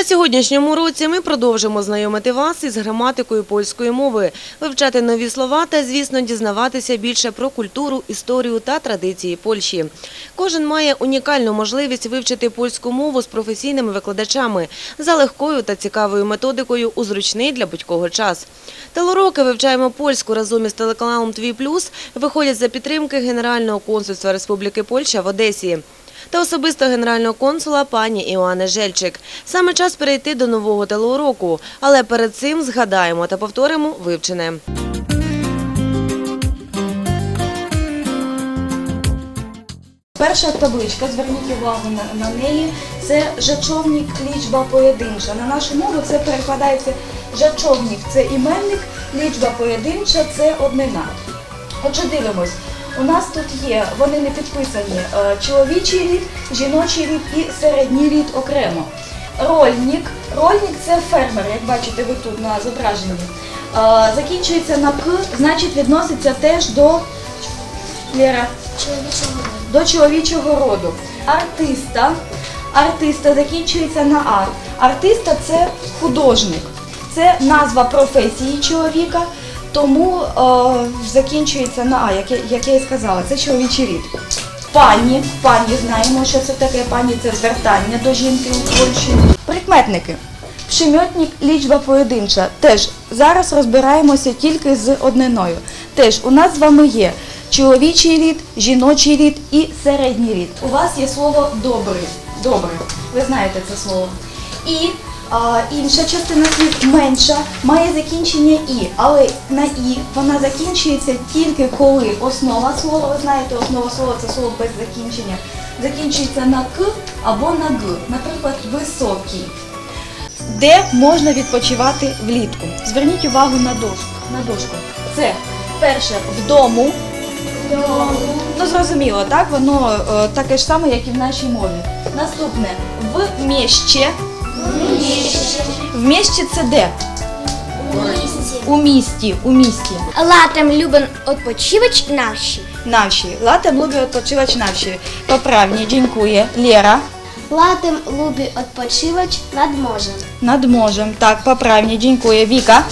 На сьогоднішньому уроці ми продовжимо знайомити вас із граматикою польської мови, вивчати нові слова та, звісно, дізнаватися більше про культуру, історію та традиції Польщі. Кожен має унікальну можливість вивчити польську мову з професійними викладачами за легкою та цікавою методикою у зручний для будь-кого час. Телеуроки «Вивчаємо польську» разом із телеканалом «Твій плюс» виходять за підтримки Генерального консульства Республіки Польща в Одесі та особисто генерального консула пані Іоанни Жельчик. Саме час перейти до нового телеуроку, але перед цим згадаємо та повторимо вивчене. Перша табличка, зверніть увагу на, на неї, це жачовник, лічба поєдинча. На нашу мову це перекладається жачовник це іменник, лічба поєдинча це однина. Отже, дивимось. У нас тут є, вони не підписані, е, чоловічий рід, жіночий рід і середній рід окремо. Рольник. Рольник це фермер, як бачите ви тут на зображенні. Е, Закінчується на К, значить відноситься теж до Лера, до чоловічого роду. Артиста. Артиста закінчується на А. Артиста це художник. Це назва професії чоловіка, тому е, закінчується на А, як я, як я і сказала, це чоловічий рід. Пані, пані знаємо, що це таке пані, це звертання до жінки у Польщі. Прикметники. Przymiotник лічба поєдинча. Теж зараз розбираємося тільки з одниною. Теж у нас з вами є чоловічий рід, жіночий рід і середній рід. У вас є слово добрий. Добрий. Ви знаєте це слово. І а, інша частина слів менша має закінчення і, але на і вона закінчується тільки коли основа слова, ви знаєте, основа слова це слово без закінчення, закінчується на к або на г. Наприклад, високий. Де можна відпочивати влітку? Зверніть увагу на дошку. На дошку. Це перше вдому. Ну зрозуміло, так? Воно е, таке ж саме, як і в нашій мові. Наступне в міщі. В місті це де? У місті, у місті. Latem lubię odpoczywać na wsi. На wsi. Latem lubię odpoczywać na wsi. Poprawnie, dziękuję. Lera. Latem lubię odpoczywać nad morzem. Над морем. Так, poprawnie, dziękuję. Віка.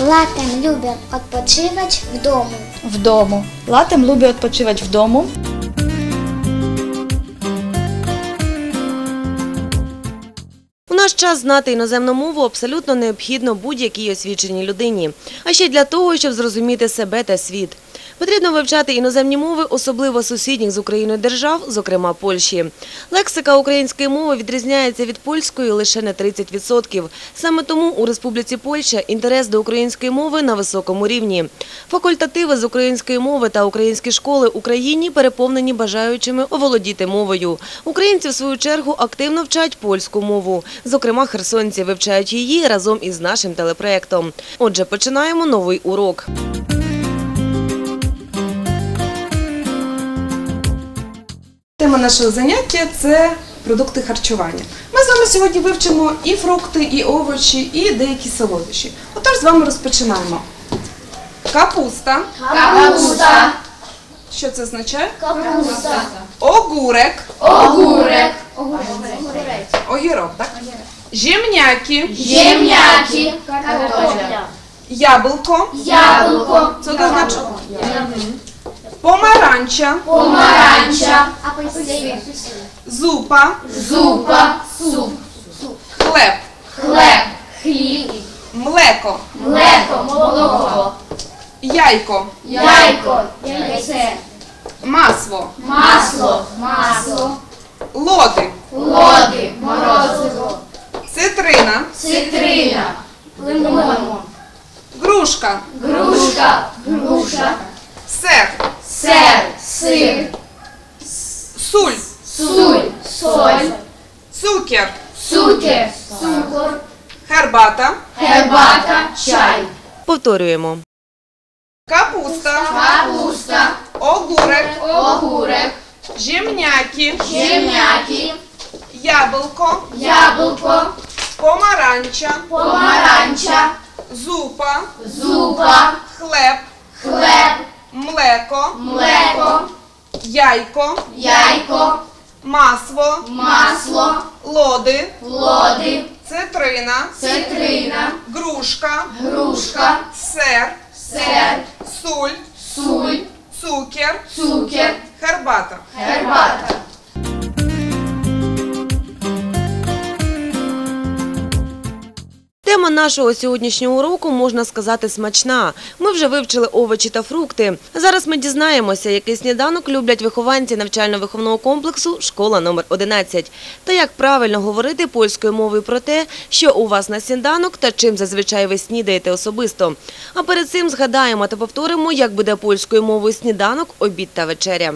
Latem lubię odpoczywać w domu. В дому. Latem lubię наш час знати іноземну мову абсолютно необхідно будь-якій освіченій людині, а ще й для того, щоб зрозуміти себе та світ. Потрібно вивчати іноземні мови, особливо сусідніх з Україною держав, зокрема Польщі. Лексика української мови відрізняється від польської лише на 30%. Саме тому у Республіці Польща інтерес до української мови на високому рівні. Факультативи з української мови та українські школи Україні переповнені бажаючими оволодіти мовою. Українці, в свою чергу, активно вчать польську мову. Зокрема, херсонці вивчають її разом із нашим телепроектом. Отже, починаємо новий урок. Тема нашого заняття це продукти харчування. Ми з вами сьогодні вивчимо і фрукти, і овочі, і деякі солодощі. Отож, з вами розпочинаємо. Капуста. Капуста, Що це означає? капуста, Огурек. огурek, Огірок, так? Жемняки. ziemniaki, kartofla, Яблуко. jabłko, Це означає? Помаранча. pomarańcza, Зупа. zupa, суп, Хлеб. chleb, chleb, Млеко. mleko, молоко, Яйко. jajko, jajce, Масло. masło, masło, Лоди. lody, morozywo, Цитрина. cytryna, limon, Грушка. gruszka, grusza, Сир. Ser, syr, Суль. sól, соль, Цукер. cukier, cukor, Хербата. herbata, czaj, Повторюємо. Капуста. kapusta, Огурек. ogórek, Жемняки. ziemniaki, Яблуко. jabłko, Помаранча. pomarańcza, Зупа. zupa, Хлеб. chleb, Млеко. млеко, Яйко. яйко, масло, масло, лоди, лоди, цитрина, цитрина, грушка, грушка, сер, сер, суль, суль, цукер, цукер, хербата, гербата. Тема нашого сьогоднішнього уроку, можна сказати, смачна. Ми вже вивчили овочі та фрукти. Зараз ми дізнаємося, який сніданок люблять вихованці навчально-виховного комплексу «Школа номер 11 та як правильно говорити польською мовою про те, що у вас на сніданок та чим зазвичай ви снідаєте особисто. А перед цим згадаємо та повторимо, як буде польською мовою сніданок, обід та вечеря.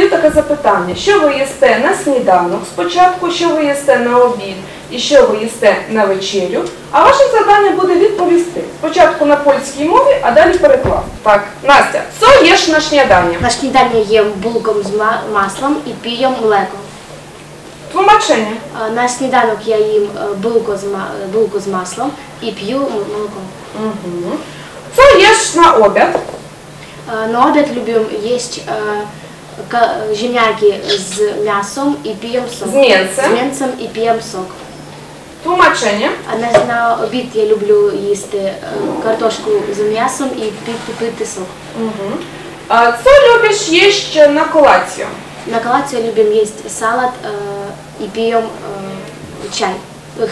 Задаю таке запитання: що ви їсте на сніданок спочатку, що ви їсте на обід і що ви їсте на вечерю. А ваше завдання буде відповісти спочатку на польській мові, а далі переклад. Так, Настя, що їш на сніданні? На jem bułką z ma- masłem i piję mleko. Тлумачення. Śniadanek ja jem e, bułkę z, ma- e, bułkę z masłem i молоко. Угу. Що їш на обід? E, Na obiad lubię jeść e, ziemniaki z mięsem i piję sok. З м'ясом. Z mięsem i piję sok. Тлумачення. A na, na obiad ja lubię jeść e, kartoszku z mięsem i pity, pity sok. Угу. А їсти на колацію? Na kolację lubię jeść salat e, i piję e, czaj,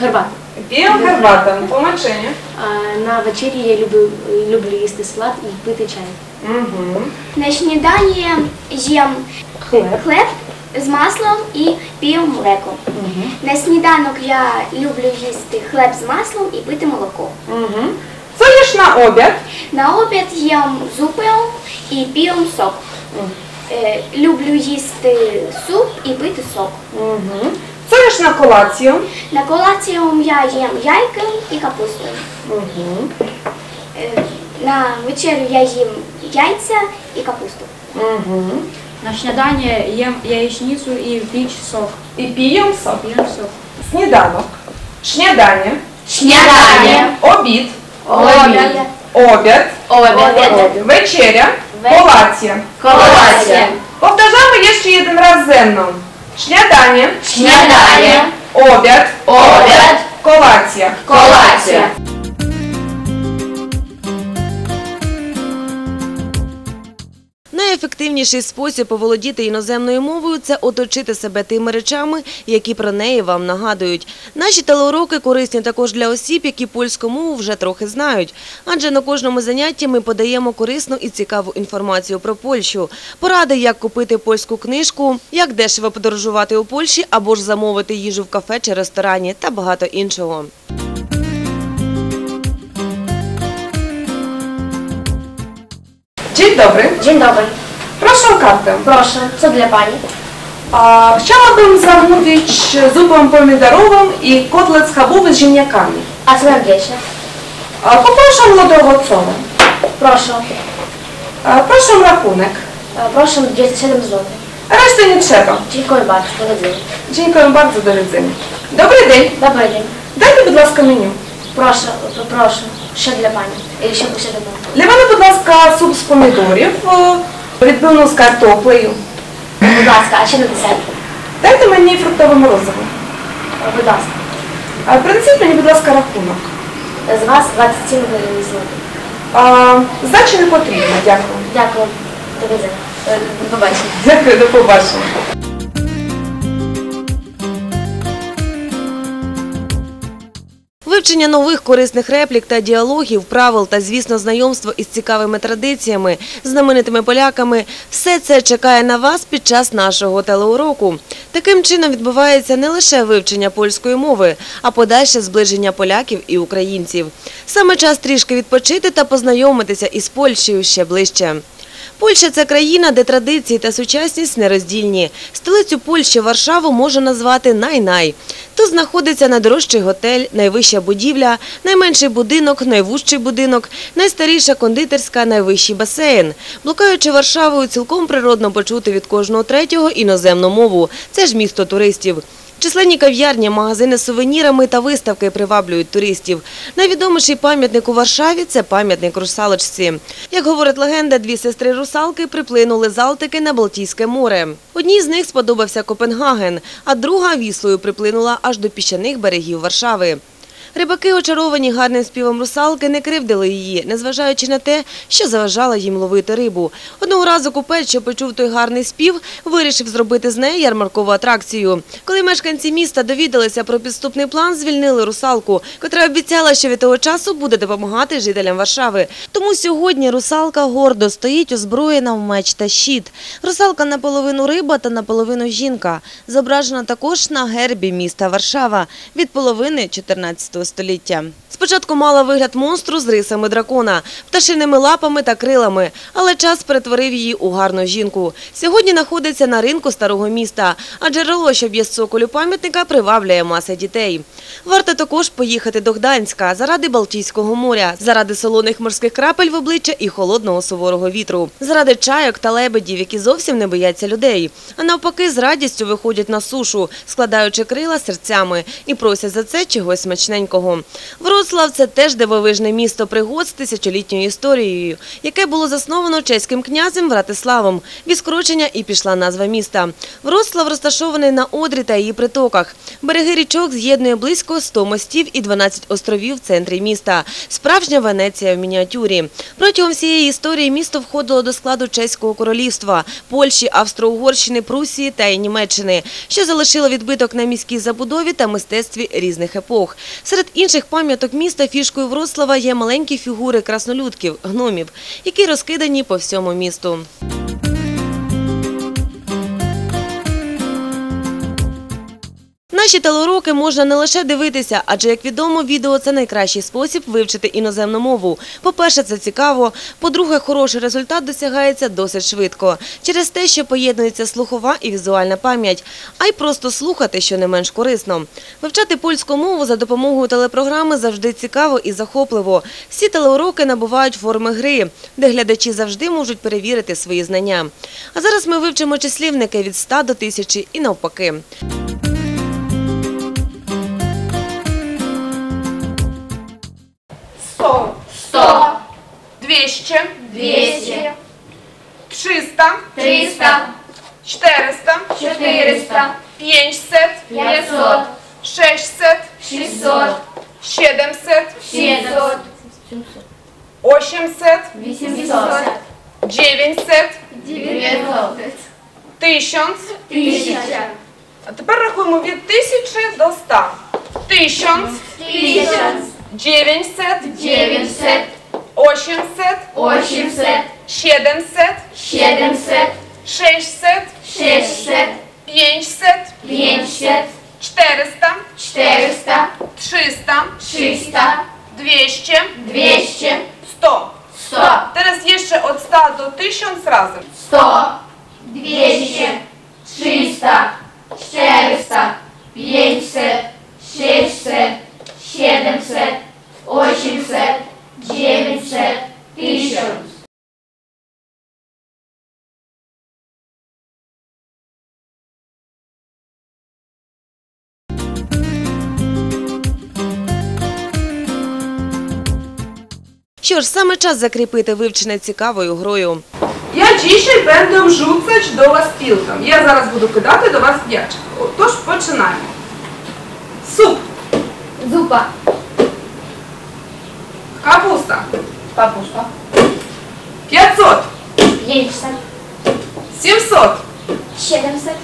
herbatę. П'ємо гербата. Тлумачення. А на вечері я люблю, люблю їсти салат і пити чай. Угу. На сніданні їм Хліб. хліб з маслом і п'ю млеко. На сніданок я люблю їсти хліб з маслом і пити молоко. Угу. Що їш на обід? На обід їм зупу і п'ю сок. Е, люблю їсти суп і пити сок. Угу. Що їш на колацію? На колацію я їм яйка і капусту. Угу. Е, на вечерю я їм яйця і капусту. Угу. На śniadanie jem jajecznicę i pić sok. І п'ємо сок. Piję sok. Сніданок. Шнядання. Śniadanie, Обід. obiad, Обід. obiad, Вечеря. Колація. kolacja, Powtarzamy jeszcze jeden raz ze mną. Śniadanie. śniadanie, Obiad. obiad, Kolacja. Найефективніший спосіб оволодіти іноземною мовою – це оточити себе тими речами, які про неї вам нагадують. Наші телеуроки корисні також для осіб, які польську мову вже трохи знають. Адже на кожному занятті ми подаємо корисну і цікаву інформацію про Польщу. Поради, як купити польську книжку, як дешево подорожувати у Польщі або ж замовити їжу в кафе чи ресторані та багато іншого. Dzień dobry. Dzień dobry. Proszę o kartę. Proszę, co dla Pani? A, chciałabym zamówić zupę pomidorową i kotlet schabowy z ziemniakami. A co na wiesie? A, poproszę lody owocowe. Proszę. A, proszę rachunek. E, Proszę 27 zł. Reszty nie trzeba. Dziękuję bardzo. Powodzenia. Dziękuję bardzo, do widzenia. Dobry dzień. Добрий день. Dajcie, будь ласка, меню. Прошу, прошу. Для пані? Ще для пані? Для мене, будь ласка, суп з помідорів, е, відбивну з картоплею. Будь ласка, а ще на десерт? Дайте мені фруктове морозиво. Будь ласка. А, Принесіть мені, будь ласка, рахунок. З вас 27 гривень злотих. А, здачі не потрібно, дякую. Дякую. До побачення. Дякую, до побачення. Вивчення нових корисних реплік та діалогів, правил та, звісно, знайомство із цікавими традиціями, знаменитими поляками – все це чекає на вас під час нашого телеуроку. Таким чином відбувається не лише вивчення польської мови, а подальше зближення поляків і українців. Саме час трішки відпочити та познайомитися із Польщею ще ближче. Польща – це країна, де традиції та сучасність нероздільні. Столицю Польщі Варшаву можна назвати най-най. Тут знаходиться найдорожчий готель, найвища будівля, найменший будинок, найвужчий будинок, найстаріша кондитерська, найвищий басейн. Блукаючи Варшавою, цілком природно почути від кожного третього іноземну мову. Це ж місто туристів. Численні кав'ярні, магазини з сувенірами та виставки приваблюють туристів. Найвідоміший пам'ятник у Варшаві – це пам'ятник русалочці. Як говорить легенда, дві сестри-русалки приплинули з Алтики на Балтійське море. Одній з них сподобався Копенгаген, а друга віслою приплинула аж до піщаних берегів Варшави. Рибаки, очаровані гарним співом русалки, не кривдили її, незважаючи на те, що заважала їм ловити рибу. Одного разу купець, що почув той гарний спів, вирішив зробити з неї ярмаркову атракцію. Коли мешканці міста довідалися про підступний план, звільнили русалку, котра обіцяла, що від того часу буде допомагати жителям Варшави. Тому сьогодні русалка гордо стоїть озброєна в меч та щит. Русалка наполовину риба та наполовину жінка. Зображена також на гербі міста Варшава від половини 14 століття. Спочатку мала вигляд монстру з рисами дракона, пташиними лапами та крилами, але час перетворив її у гарну жінку. Сьогодні знаходиться на ринку старого міста, а джерело, що б'є з цоколю пам'ятника, приваблює маси дітей. Варто також поїхати до Гданська заради Балтійського моря, заради солоних морських крапель в обличчя і холодного суворого вітру, заради чайок та лебедів, які зовсім не бояться людей, а навпаки, з радістю виходять на сушу, складаючи крила серцями і просять за це чогось смачненького. Вроцлав – це теж дивовижне місто пригод з тисячолітньою історією, яке було засновано чеським князем Вратиславом. Від скорочення і пішла назва міста. Вроцлав розташований на Одрі та її притоках. Береги річок з'єднує близько 100 мостів і 12 островів в центрі міста. Справжня Венеція в мініатюрі. Протягом всієї історії місто входило до складу Чеського королівства, Польщі, Австро-Угорщини, Прусії та Німеччини, що залишило відбиток на міській забудові та мистецтві різних епох. Серед інших пам'яток міста фішкою Вроцлава є маленькі фігури краснолюдків, гномів, які розкидані по всьому місту. Наші телеуроки можна не лише дивитися, адже, як відомо, відео – це найкращий спосіб вивчити іноземну мову. По-перше, це цікаво. По-друге, хороший результат досягається досить швидко. Через те, що поєднується слухова і візуальна пам'ять. А й просто слухати, що не менш корисно. Вивчати польську мову за допомогою телепрограми завжди цікаво і захопливо. Всі телеуроки набувають форми гри, де глядачі завжди можуть перевірити свої знання. А зараз ми вивчимо числівники від 100 до 1000 і навпаки. 200, 200, 300, 300, 400, 400, 500, 500, 600, 600, 700, 700, 800, 800, 900, 900, 1000, А тепер рахуємо від 1000 до 100. 1000, 900, 900, вісімсот, вісімсот, сімдесят, сімдесят, шестьсот, шістсот, п'ятсот, п'ятсот, чотириста, чотириста, триста, триста, двісті, двісті, сто. сто, Teraz jeszcze od 100 do 1000 razem. сто, двісті, триста, чотириста, п'ятсот, шістсот, сімдесят, вісімсот, дев'ятсот, тисяч. Що ж, саме час закріпити вивчене цікавою грою. Я dzisiaj będę rzucać do was piłką. Я зараз буду кидати до вас м'яч. Отож, починаємо. Суп, Зупа. Капуста, Капуста. 500, П'ятсот. 700, Сімдесят.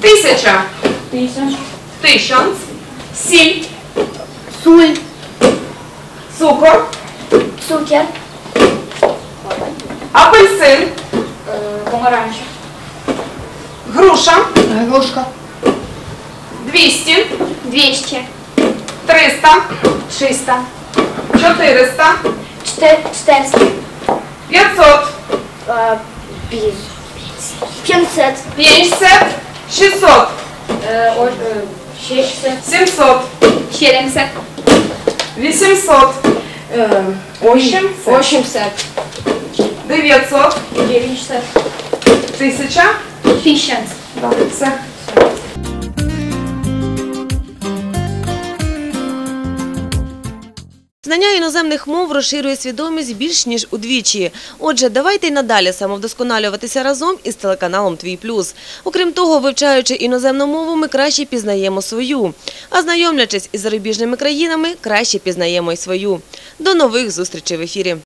1000, Тисяч. 1000, сіль, Суль. цукор, Цукер. апельсин, Помаранча. груша, Грушка. 200, Двісті. 300, Триста. 400, Чотириста. 500, П'ятсот. 500, 600, Е, о- е, Шістсот. 700, Сімдесят. 800, Е, 800, Вісімсот. 900, Дев'ятсот. 1000. Тисяч. Добре, все. Знання іноземних мов розширює свідомість більш ніж удвічі. Отже, давайте й надалі самовдосконалюватися разом із телеканалом Твій Плюс. Окрім того, вивчаючи іноземну мову, ми краще пізнаємо свою. А знайомлячись із зарубіжними країнами, краще пізнаємо й свою. До нових зустрічей в ефірі.